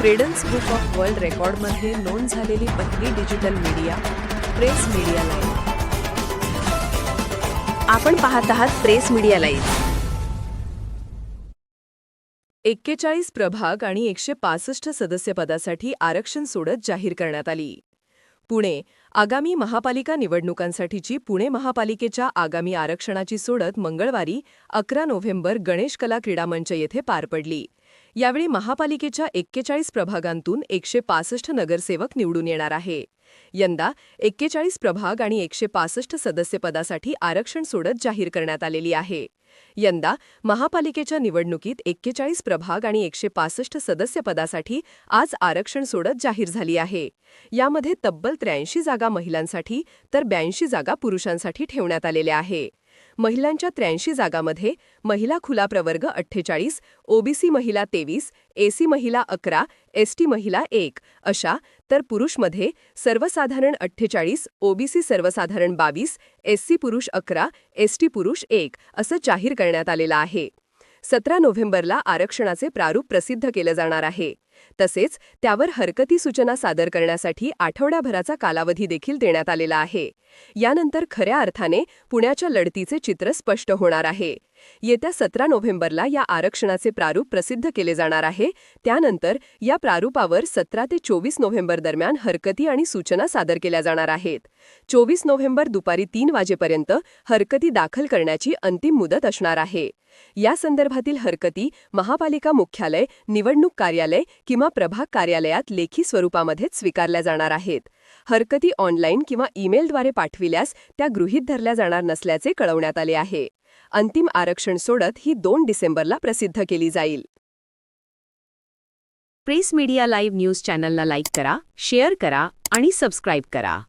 Credence book of world रेकॉर्डमध्ये नोंद झालेली पहिली digital media press media live आपण पाहत आहात प्रेस मीडिया लाईव्ह एक्केचाळीस प्रभाग आणि एकशे पासष्ट सदस्यपदासाठी आरक्षण सोडत जाहीर करण्यात आली. पुणे आगामी महापालिका निवडणुकांसाठीची पुणे महापालिकेच्या आगामी आरक्षणाची सोडत मंगळवारी अकरा नोव्हेंबर गणेश कला क्रीडा मंच येथे पार पडली. यावेळी महापालिकेच्या एक्केचाळीस प्रभागांतून एकशे पासष्ट नगरसेवक निवडून येणार आहे. यंदा एक्केचाळीस प्रभाग आणि एकशे पासष्ट सदस्यपदासाठी आरक्षण सोडत जाहीर करण्यात आलेली आहे. यंदा महापालिकेच्या निवडणुकीत एक्केचाळीस प्रभाग आणि एकशे पासष्ट सदस्यपदासाठी आज आरक्षण सोडत जाहीर झाली आहे. यामध्ये तब्बल त्र्याऐंशी जागा महिलांसाठी तर ब्याऐंशी जागा पुरुषांसाठी ठेवण्यात आलेल्या आहे. महिलांच्या त्र्याऐंशी जागामध्ये महिला खुला प्रवर्ग अठ्ठेचाळीस ओबीसी महिला तेवीस एसी महिला अकरा एसटी महिला एक अशा तर पुरुषमध्ये सर्वसाधारण अठ्ठेचाळीस ओबीसी सर्वसाधारण बावीस एससी पुरुष अकरा एसटी पुरुष एक असं जाहीर करण्यात आलेलं आहे. सतरा नोव्हेंबरला आरक्षणाचे प्रारूप प्रसिद्ध केलं जाणार आहे. तसेच त्यावर हरकती सूचना सादर करण्यासाठी आठवड्याभराचा कालावधी देखील देण्यात आलेला आहे. यानंतर खऱ्या अर्थाने पुण्याच्या लढतीचे चित्र स्पष्ट होणार आहे. येत्या सतरा नोव्हेंबरला या आरक्षणाचे प्रारूप प्रसिद्ध केले जाणार आहे. त्यानंतर या प्रारूपावर सतरा ते चोवीस नोव्हेंबर दरम्यान हरकती आणि सूचना सादर केल्या जाणार आहेत. चोवीस नोव्हेंबर दुपारी तीन वाजेपर्यंत हरकती दाखल करण्याची अंतिम मुदत असणार आहे. या संदर्भातील हरकती महापालिका मुख्यालय निवडणूक कार्यालय किंवा प्रभाग कार्यालयात लेखी स्वरूपामध्येच स्वीकारल्या जाणार आहेत. हरकती ऑनलाईन किंवा ईमेलद्वारे पाठविल्यास त्या गृहीत धरल्या जाणार नसल्याचे कळवण्यात आले आहे. अंतिम आरक्षण सोडत ही दोन डिसेंबरला प्रसिद्ध केली जाईल. प्रेस मीडिया लाईव्ह न्यूज चॅनलला लाईक करा शेअर करा आणि सबस्क्राईब करा.